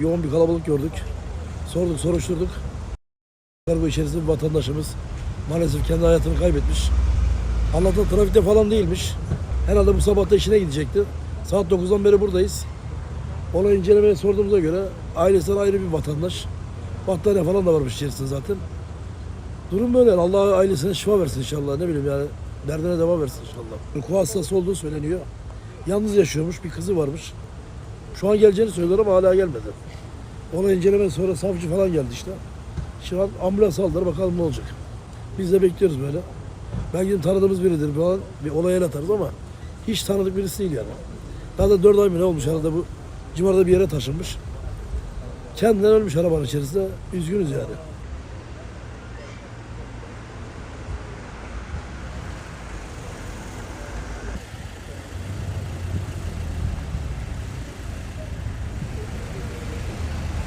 Yoğun bir kalabalık gördük. Sorduk, soruşturduk. Kargo içerisinde bir vatandaşımız maalesef kendi hayatını kaybetmiş. Allah'tan trafikte falan değilmiş. Herhalde bu sabah işine gidecekti. Saat 9'dan beri buradayız. Olay incelemeye sorduğumuza göre ailesinden ayrı bir vatandaş. Battaniye falan da varmış içerisinde zaten. Durum böyle. Allah ailesine şifa versin inşallah. Ne bileyim yani derdine devam versin inşallah. Kuva hastası olduğu söyleniyor. Yalnız yaşıyormuş. Bir kızı varmış. Şu an geleceğini söylüyor ama hala gelmedi. Olay inceleme sonra savcı falan geldi işte. Şu an ambulans aldılar bakalım ne olacak. Biz de bekliyoruz böyle. Belki tanıdığımız biridir bir olaya el atarız ama hiç tanıdık birisi değil yani. Daha da 4 ay mı ne olmuş herhalde bu civarda bir yere taşınmış. Kendinden ölmüş arabanın içerisinde. Üzgünüz yani.